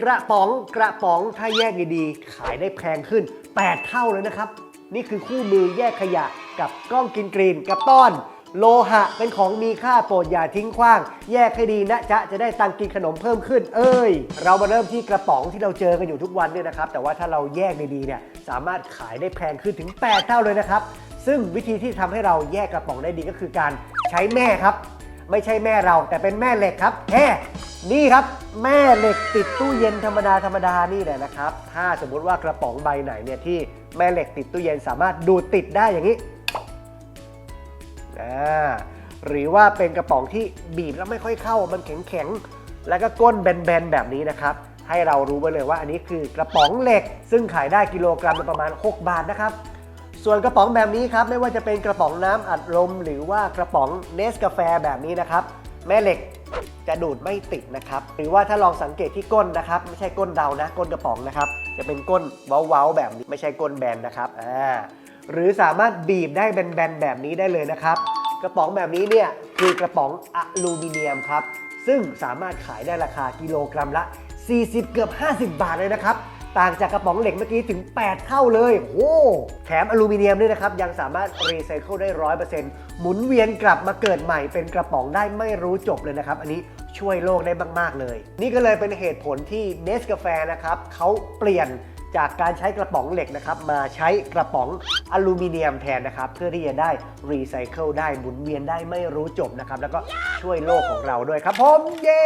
กระป๋องกระป๋องถ้าแยกดีๆ ขายได้แพงขึ้น 8 เท่าเลยนะครับ นี่คือคู่มือแยกขยะกับกล้องกินกรีนกับต้อน โลหะเป็นของมีค่าโปรดอย่าทิ้งขว้าง แยกให้ดีนะจ๊ะจะได้ตังค์กินขนมเพิ่มขึ้น เอ้ย เรามาเริ่มที่กระป๋องที่เราเจอกันอยู่ทุกวันเนี่ยนะครับ แต่ว่าถ้าเราแยกดีๆเนี่ยสามารถขายได้แพงขึ้นถึง 8 เท่าเลยนะครับ ซึ่งวิธีที่ทำให้เราแยกกระป๋องได้ดีก็คือการใช้แม่ครับ ไม่ใช่แม่เรา แต่เป็นแม่เหล็กครับแค่นี่ครับ แม่เหล็กติดตู้เย็นธรรมดาธรรมดานี่แหละนะครับ ถ้าสมมุติว่ากระป๋องใบไหนเนี่ยที่แม่เหล็กติดตู้เย็นสามารถดูดติดได้อย่างนี้อ่าหรือว่าเป็นกระป๋องที่บีบแล้วไม่ค่อยเข้ามันแข็งแข็งๆ แล้วก็ก้นแบนๆ แบบนี้นะครับให้เรารู้ไว้เลยว่าอันนี้คือกระป๋องเหล็ก ซึ่งขายได้กิโลกรัมละประมาณ 6 บาทนะครับ ส่วนกระป๋องแบบนี้ครับไม่ว่าจะเป็นกระป๋องน้ำอัดลม หรือว่ากระป๋องเนสกาแฟแบบนี้นะครับแม่เหล็กจะดูดไม่ติดนะครับ หรือว่าถ้าลองสังเกตที่ก้นนะครับ ไม่ใช่ก้นเดานะ ก้นกระป๋องนะครับ จะเป็นก้นเว้าๆแบบนี้ไม่ใช่ก้นแบนนะครับอ่าหรือสามารถบีบได้แบนๆแบบนี้ได้เลยนะครับ กระป๋องแบบนี้เนี่ยคือกระป๋องอลูมิเนียมครับ ซึ่งสามารถขายได้ราคากิโลกรัมละ 40 เกือบ 50 บาทเลยนะครับ ต่างจากกระป๋องเหล็กเมื่อกี้ถึง 8 เท่าเลยโอ้แถมอลูมิเนียมด้วยนะครับ ยังสามารถรีไซเคิลได้ 100%หมุนเวียนกลับมาเกิดใหม่เป็นกระป๋องได้ไม่รู้จบเลยนะครับ อันนี้ช่วยโลกได้มาก ๆ เลย นี่ก็เลยเป็นเหตุผลที่เนสกาแฟนะครับเขาเปลี่ยนจากการใช้กระป๋องเหล็กนะครับ มาใช้กระป๋องอลูมิเนียมแทนนะครับ เพื่อที่จะได้รีไซเคิลได้หมุนเวียนได้ไม่รู้จบนะครับ แล้วก็ช่วยโลกของเราด้วยครับผม เย้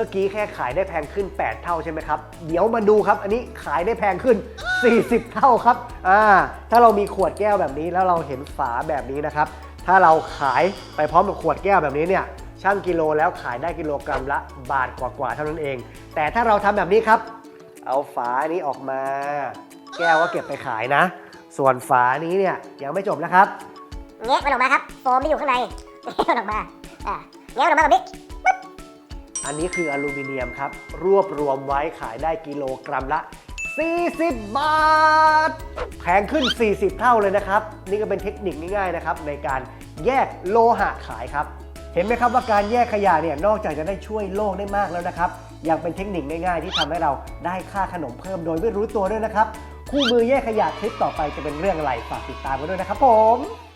มื่อกี้แค่ขายได้แพงขึ้น 8 เท่าใช่ไหมครับ เดี๋ยวมาดูครับ อันนี้ขายได้แพงขึ้น 40 เท่าครับ อ่า ถ้าเรามีขวดแก้วแบบนี้แล้วเราเห็นฝาแบบนี้นะครับ ถ้าเราขายไปพร้อมกับขวดแก้วแบบนี้เนี่ยช่างกิโลแล้วขายได้กิโลกรัมละบาทกว่าๆเท่านั้นเอง แต่ถ้าเราทำแบบนี้ครับ เอาฝานี้ออกมา แก้วก็เก็บไปขายนะ ส่วนฝานี้เนี่ยยังไม่จบนะครับแงะมันออกมาครับโฟมที่อยู่ข้างในแงะมันออกมาอ่าแงะมันออกมาแบบนี้ อันนี้คืออลูมิเนียมครับ รวบรวมไว้ขายได้กิโลกรัมละ 40 บาท แพงขึ้น 40 เท่าเลยนะครับ นี่ก็เป็นเทคนิคง่ายๆนะครับ ในการแยกโลหะขายครับ เห็นไหมครับว่าการแยกขยะเนี่ยนอกจากจะได้ช่วยโลกได้มากแล้วนะครับ ยังเป็นเทคนิคง่ายๆ ที่ทำให้เราได้ค่าขนมเพิ่มโดยไม่รู้ตัวด้วยนะครับ คู่มือแยกขยะคลิปต่อไปจะเป็นเรื่องอะไรฝากติดตามกันด้วยนะครับผม